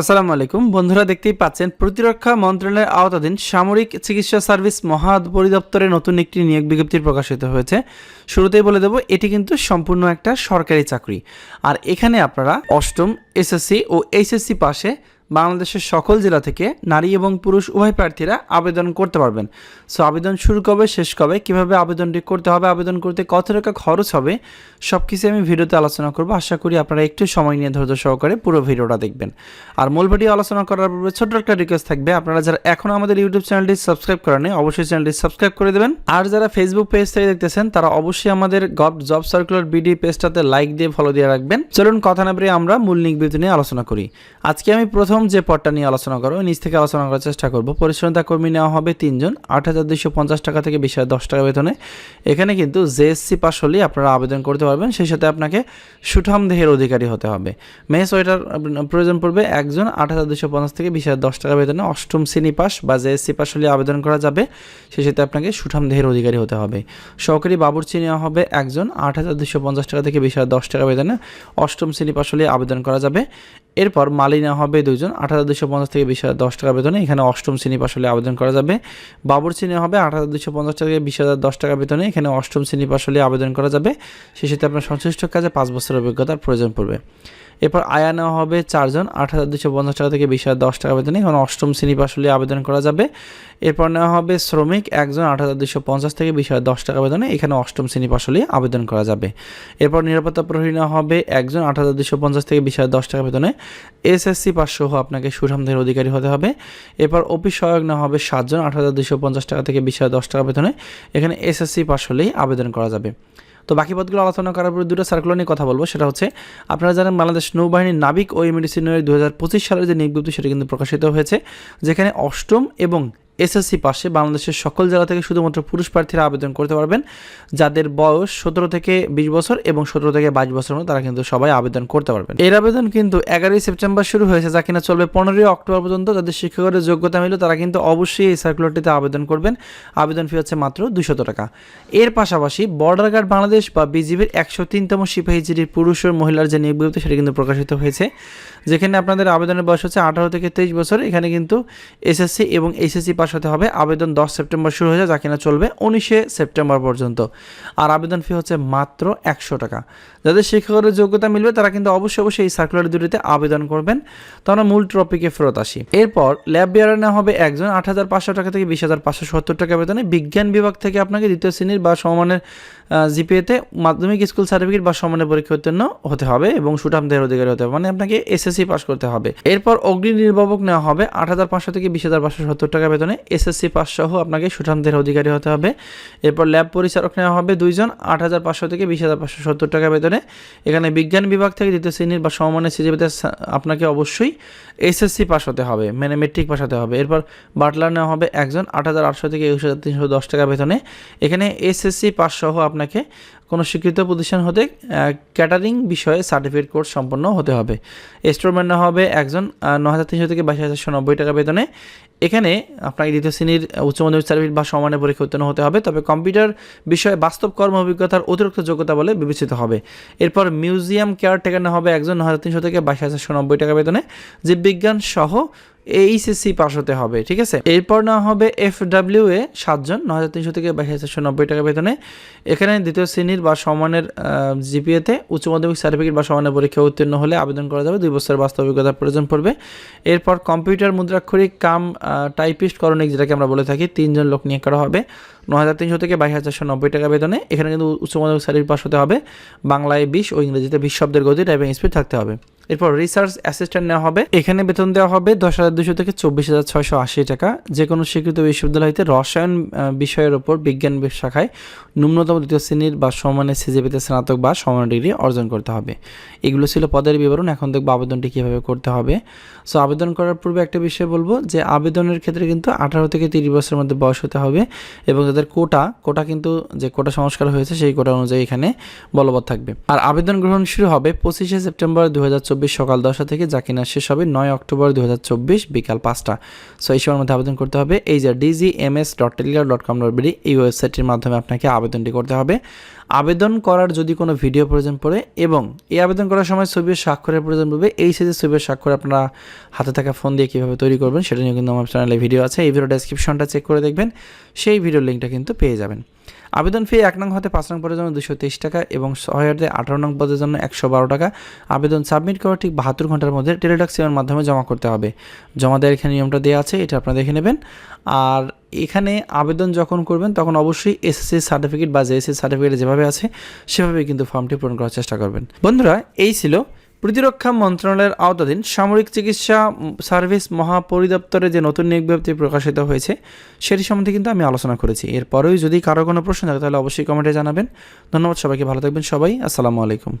আসসালামু আলাইকুম। বন্ধুরা, দেখতেই পাচ্ছেন, প্রতিরক্ষা মন্ত্রণালয়ের আওতাধীন সামরিক চিকিৎসা সার্ভিস মহা পরিদপ্তরে নতুন একটি নিয়োগ বিজ্ঞপ্তি প্রকাশিত হয়েছে। শুরুতেই বলে দেব, এটি কিন্তু সম্পূর্ণ একটা সরকারি চাকরি। আর এখানে আপনারা অষ্টম এসএসসি ও এইচএসসি পাশে বাংলাদেশের সকল জেলা থেকে নারী এবং পুরুষ উভয় প্রার্থীরা আবেদন করতে পারবেন। সো আবেদন শুরু কবে, শেষ কবে, কীভাবে আবেদনটি করতে হবে, আবেদন করতে কত টাকা খরচ হবে সব কিছু আমি ভিডিওতে আলোচনা করব। আশা করি আপনারা একটু সময় নিয়ে ধৈর্য সহকারে পুরো ভিডিওটা দেখবেন। আর মূল ভিডিও আলোচনা করার পূর্বে ছোট্ট একটা রিকোয়েস্ট থাকবে। আপনারা যারা এখনও আমাদের ইউটিউব চ্যানেলটি সাবস্ক্রাইব করেনি অবশ্যই চ্যানেলটি সাবস্ক্রাইব করে দেবেন। আর যারা ফেসবুক পেজ থেকে দেখতেছেন, তারা অবশ্যই আমাদের গভ জব সার্কুলার বিডি পেজটাতে লাইক দিয়ে ফলো দিয়ে রাখবেন। চলুন কথা না বেরিয়ে আমরা মূল নিক বিবৃতি নিয়ে আলোচনা করি। আজকে আমি প্রথম যে পদটা নিয়ে আলোচনা করব, নিচ থেকে আলোচনা করার চেষ্টা করব। পরিচ্ছন্নতা কর্মী নেওয়া হবে তিনজন, আট হাজার দুশো পঞ্চাশ টাকা থেকে বিশ হাজার দশ টাকা বেতনে। এখানে কিন্তু জেএসসি পাস হলেই আপনারা আবেদন করতে পারবেন, সেই সাথে আপনাকে সুঠাম দেহের অধিকারী হতে হবে। মেস ওয়েটার প্রয়োজন পড়বে একজন, আট হাজার দুশো পঞ্চাশ থেকে বিশ হাজার দশ টাকা বেতনে। অষ্টম শ্রেণি পাস বা জেএসসি পাস হলে আবেদন করা যাবে, সেই সাথে আপনাকে সুঠাম দেহের অধিকারী হতে হবে। সহকারী বাবুর্চি নেওয়া হবে একজন, আট হাজার দুশো পঞ্চাশ টাকা থেকে বিশ হাজার দশ টাকা বেতনে। অষ্টম শ্রেণি পাস হলে আবেদন করা যাবে এরপর মালিনা হবে দুজন হাজার দুশো পঞ্চাশ থেকে বিশ হাজার দশ টাকা বেতনে। এখানে অষ্টম শ্রেণি পাশ হলে আবেদন করা যাবে। বাবুর্চি নেওয়া হবে আট হাজার দুশো পঞ্চাশ থেকে বিশ হাজার দশ টাকা বেতনে। এখানে অষ্টম শ্রেণি পাশ হলে আবেদন করা যাবে। সাথে আপনার সংশ্লিষ্ট কাজে পাঁচ বছরের অভিজ্ঞতার প্রয়োজন পড়বে। এরপর আয়া নেওয়া হবে চারজন, আট হাজার দুশো পঞ্চাশ টাকা থেকে বিশ হাজার দশ টাকা বেতনে এখন অষ্টম শ্রেণি পাস হলে আবেদন করা যাবে। এরপর নেওয়া হবে শ্রমিক একজন, আট হাজার দুশো পঞ্চাশ থেকে বিশ হাজার দশ টাকা বেতনে, এখানে অষ্টম শ্রেণি পাস হলে আবেদন করা যাবে। এরপর নিরাপত্তা প্রহরী নেওয়া হবে একজন, আট হাজার দুশো পঞ্চাশ থেকে বিশ হাজার দশ টাকা বেতনে। এসএসসি পাস সহ আপনাকে সুঠামদের অধিকারী হতে হবে। এরপর অফিস সহায়ক নেওয়া হবে সাতজন, আট হাজার দুশো পঞ্চাশ টাকা থেকে বিশ হাজার দশ টাকা বেতনে, এখানে এসএসসি পাস হলেই আবেদন করা যাবে। তো বাকি পদগুলো আলোচনা করার পরে দুটো সার্কুলার নিয়ে কথা বলব। সেটা হচ্ছে, আপনারা জানেন বাংলাদেশ নৌবাহিনীর নাবিক ও মেডিসিনের দু হাজার পঁচিশ সালের যে নিয়োগ সেটা কিন্তু প্রকাশিত হয়েছে, যেখানে অষ্টম এবং এসএসসি পাশে বাংলাদেশের সকল জেলা থেকে শুধুমাত্র পুরুষ প্রার্থীরা আবেদন করতে পারবেন, যাদের বয়স সতেরো থেকে বিশ বছর এবং সতেরো থেকে বাইশ বছর মধ্যে তারা কিন্তু সবাই আবেদন করতে পারবেন। এর আবেদন কিন্তু এগারোই সেপ্টেম্বর শুরু হয়েছে, যা কিনা চলবে পনেরোই অক্টোবর পর্যন্ত। যাদের শিক্ষকের যোগ্যতা মিলে তারা কিন্তু অবশ্যই এই সার্কুলারটিতে আবেদন করবেন। আবেদন ফি হচ্ছে মাত্র দুশত টাকা। এর পাশাপাশি বর্ডার গার্ড বাংলাদেশ বা বিজিবির একশো তিনতম সিপাহীজিরির পুরুষ ও মহিলার যে নিয়োগ সেটা কিন্তু প্রকাশিত হয়েছে। যেখানে আপনাদের আবেদনের বয়স হচ্ছে আঠারো থেকে তেইশ বছর। এখানে কিন্তু এসএসসি এবং এইচএসসি পাস হতে হবে। আবেদন দশ সেপ্টেম্বর শুরু হয়েছে যা কিনা চলবে উনিশে সেপ্টেম্বর পর্যন্ত। আর আবেদন ফি হচ্ছে মাত্র একশো টাকা। যাদের শিক্ষকের যোগ্যতা মিলবে, তারা কিন্তু অবশ্যই অবশ্যই এই সার্কুলার দুটিতে আবেদন করবেন। তো আমরা মূল টপিকে ফেরত আসি। এরপর ল্যাব বিয়ারে নেওয়া হবে একজন আট হাজার পাঁচশো টাকা থেকে বিশ হাজার পাঁচশো সত্তর টাকা বেতনে। বিজ্ঞান বিভাগ থেকে আপনাকে দ্বিতীয় শ্রেণির বা সমানের জিপিএতে মাধ্যমিক স্কুল সার্টিফিকেট বা সমানের পরীক্ষা উত্তীর্ণ হতে হবে এবং সুঠাম দেহের অধিকারী হতে হবে। মানে আপনাকে এসএসসি পাস করতে হবে। এরপর অগ্নি নির্বাপক নেওয়া হবে আট হাজার পাঁচশো থেকে বিশ হাজার পাঁচশো সত্তর টাকা বেতনে। এসএসসি পাস সহ আপনাকে সুঠাম দেহের অধিকারী হতে হবে। এরপর ল্যাব পরিচালক নেওয়া হবে দুইজন, আট হাজার পাঁচশো থেকে বিশ হাজার পাঁচশো সত্তর টাকা বেতনে। এখানে বিজ্ঞান বিভাগ থেকে দ্বিতীয় শ্রেণির বা সমমানের সিজিপিতে আপনাকে অবশ্যই এসএসসি পাস হতে হবে মানে মেট্রিক পাস হতে হবে। এরপর বাটলার নেওয়া হবে একজন, আট হাজার আটশো থেকে একুশ হাজার তিনশো দশ টাকা বেতনে। এখানে এসএসসি পাস সহ আপনাকে কোনো স্বীকৃত প্রতিষ্ঠান হতে ক্যাটারিং বিষয়ে সার্টিফিকেট কোর্স সম্পন্ন হতে হবে। স্টোরম্যান হবে একজন ন হাজার তিনশো থেকে বাইশ হাজার নব্বই টাকা বেতনে। এখানে আপনাকে দ্বিতীয় শ্রেণির উচ্চ মাধ্যমিক সার্টিফিকেট বা সমানের পরীক্ষা উত্তীর্ণ হতে হবে, তবে কম্পিউটার বিষয়ে বাস্তব কর্ম অভিজ্ঞতার অতিরিক্ত যোগ্যতা বলে বিবেচিত হবে। এরপর মিউজিয়াম কেয়ার টেকার হবে একজন ন হাজার তিনশো থেকে বাইশ হাজার নব্বই টাকা বেতনে। জীববিজ্ঞান সহ এইচএসসি পাস হতে হবে, ঠিক আছে? এরপর নেওয়া হবে এফ ডাব্লিউ এ সাতজন ন হাজার তিনশো থেকে বাইশ হাজার নব্বই টাকা বেতনে। এখানে দ্বিতীয় শ্রেণির বা সমানের জিপিএতে উচ্চ মাধ্যমিক সার্টিফিকেট বা সমানের পরীক্ষা উত্তীর্ণ হলে আবেদন করা যাবে। দুই বছরের বাস্তব অভিজ্ঞতার প্রয়োজন পড়বে। এরপর কম্পিউটার, মুদ্রাক্ষরিক, কাম টাইপিস্ট, করণিক যেটাকে আমরা বলে থাকি, তিনজন লোক নিয়োগ করা হবে। ন হাজার তিনশো থেকে বাইশ হাজার নব্বই টাকা বেতনে। এখানে কিন্তু উচ্চ মাধ্যমিক সার্টিফিকেট পাস হতে হবে। বাংলায় বিশ ও ইংরেজিতে বিশ শব্দের গতি টাইপিং স্পিড থাকতে হবে। এরপর রিসার্চ অ্যাসিস্ট্যান্ট নেওয়া হবে। এখানে বেতন দেওয়া হবে দশ হাজার দুশো থেকে চব্বিশ হাজার ছয়শো আশি টাকা। যে কোনো স্বীকৃত বিশ্ববিদ্যালয় হতে রসায়ন বিষয়ের ওপর বিজ্ঞান শাখায় ন্যূনতম দ্বিতীয় শ্রেণির বা সমানের সিজিপিতে স্নাতক বা সমান ডিগ্রি অর্জন করতে হবে। এগুলো ছিল পদের বিবরণ। এখন দেখব আবেদনটি কীভাবে করতে হবে। সো আবেদন করার পূর্বে একটা বিষয় বলব যে আবেদনের ক্ষেত্রে কিন্তু আঠারো থেকে তিরিশ বছরের মধ্যে বয়স হতে হবে এবং তাদের কোটা কোটা কিন্তু যে কোটা সংস্কার হয়েছে সেই কোটা অনুযায়ী এখানে বলবৎ থাকবে। আর আবেদন গ্রহণ শুরু হবে পঁচিশে সেপ্টেম্বর দু সকাল দশটা থেকে যা কিনা শেষ হবে নয় অক্টোবর দু হাজার চব্বিশ বিকাল পাঁচটা। সো এই সময়ের মধ্যে আবেদন করতে হবে এই যে DG M S dot dot com dot এই ওয়েবসাইটটির মাধ্যমে আপনাকে আবেদনটি করতে হবে। আবেদন করার যদি কোনো ভিডিও প্রয়োজন পড়ে এবং এই আবেদন করার সময় ছবি ও স্বাক্ষরের প্রয়োজন পড়বে, এই সাইজের ছবি ও স্বাক্ষর আপনারা হাতে থাকা ফোন দিয়ে কীভাবে তৈরি করবেন সেটা নিয়ে কিন্তু আমার চ্যানেলে ভিডিও আছে। এই ভিডিও ডেসক্রিপশনটা চেক করে দেখবেন, সেই ভিডিওর লিঙ্কটা কিন্তু পেয়ে যাবেন। আবেদন ফি এক নং হতে পাঁচ নং পদের জন্য দুশো তেইশ টাকা এবং ছয় আঠারো নং পদের জন্য একশো বারো টাকা। আবেদন সাবমিট করার ঠিক বাহাত্তর ঘণ্টার মধ্যে টেলিটক সেবার মাধ্যমে জমা করতে হবে। জমা দেওয়ার এখানে নিয়মটা দেওয়া আছে, এটা আপনারা দেখে নেবেন। আর এখানে আবেদন যখন করবেন, তখন অবশ্যই এসএসসি সার্টিফিকেট বা জেএসসি সার্টিফিকেট যেভাবে আছে, সেভাবে কিন্তু ফর্মটি পূরণ করার চেষ্টা করবেন। বন্ধুরা, এই ছিল প্রতিরক্ষা মন্ত্রণালয়ের আওতাধীন সামরিক চিকিৎসা সার্ভিস মহাপরিদপ্তরে যে নতুন নিয়োগ বিজ্ঞপ্তি প্রকাশিত হয়েছে, সেটি সম্বন্ধে কিন্তু আমি আলোচনা করেছি। এরপরেও যদি কারও কোনো প্রশ্ন থাকে, তাহলে অবশ্যই কমেন্টে জানাবেন। ধন্যবাদ সবাইকে, ভালো থাকবেন সবাই। আসসালামু আলাইকুম।